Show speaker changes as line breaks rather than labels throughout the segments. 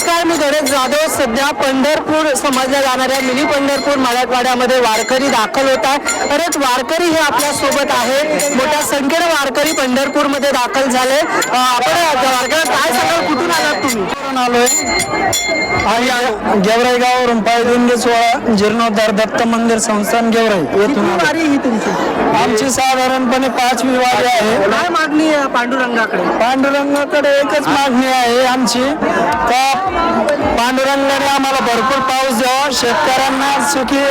नमस्कार मी गणेश जाधव सध्या पंढरपूर समजल्या जाणाऱ्या मिनी पंढरपूर मराठवाड्यामध्ये वारकरी दाखल होत आहे खरंच वारकरी हे आपल्यासोबत आहेत. मोठ्या संख्येने वारकरी पंढरपूरमध्ये दाखल झाले. आपण वारकऱ्या काय सांगाल? कुठून आलात तुम्ही?
आलोय? गेवराई गावावरून पायदिंगे सोहळा जीर्णोद्धार दत्त मंदिर संस्थान गेवराई येथून.
वारी ही तुमची?
आमची साधारणपणे पाचवी वारी आहे.
काय मागणी आहे पांडुरंगाकडे?
पांडुरंगाकडे एकच मागणी आहे आमची. का? पांडुरंगाने आम्हाला भरपूर पाऊस द्यावा. शेतकऱ्यांना सुखी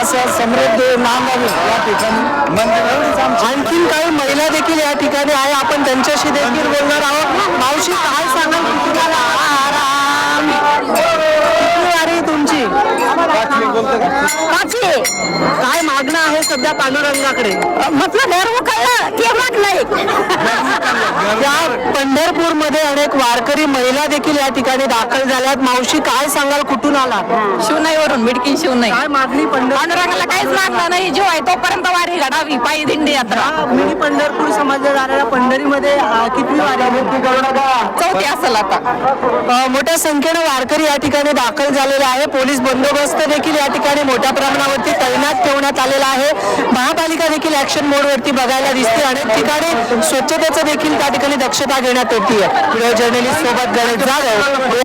असं समृद्ध नांदावी या ठिकाणी.
आणखीन काही महिला देखील या ठिकाणी आहे. आपण त्यांच्याशी देखील बोलणार आहोत. मावशी काय सांगाल? तुम्हाला वारी? तुमची? पाचवी काय मागणं आहे सध्या पांडुरंगाकडे?
म्हटलं धर्म कळलं ते म्हटलंय
या पंढरपूरमध्ये अनेक वारकरी महिला देखील या ठिकाणी दाखल झाल्यात. मावशी काय सांगाल कुठून आला
शिवनाईवरून मिडकीन शिवनाई
काय मागणी
पांडुरंगाला काहीच लागलं नाही. जीव आहे तोपर्यंत वारी घडावी पायी दिंडी यात्रा.
मिनी पंढरपूर समजल्या जाणाऱ्या पंढरीमध्ये किती वारी
चौथी असेल आता.
मोठ्या संख्येने वारकरी या ठिकाणी दाखल झालेले आहे. पोलीस बंदोबस्त देखील या ठिकाणी मोठ्या प्रमाणावरती तैनात ठेवण्यात आलेला आहे. महापालिका देखील ऍक्शन मोडवरती बघायला दिसते अनेक ठिकाणी स्वच्छतेचं देखील त्या ठिकाणी दक्षता घेण्यात येते. व्हिडिओ जर्नलिस्ट सोबत गणेश जाधव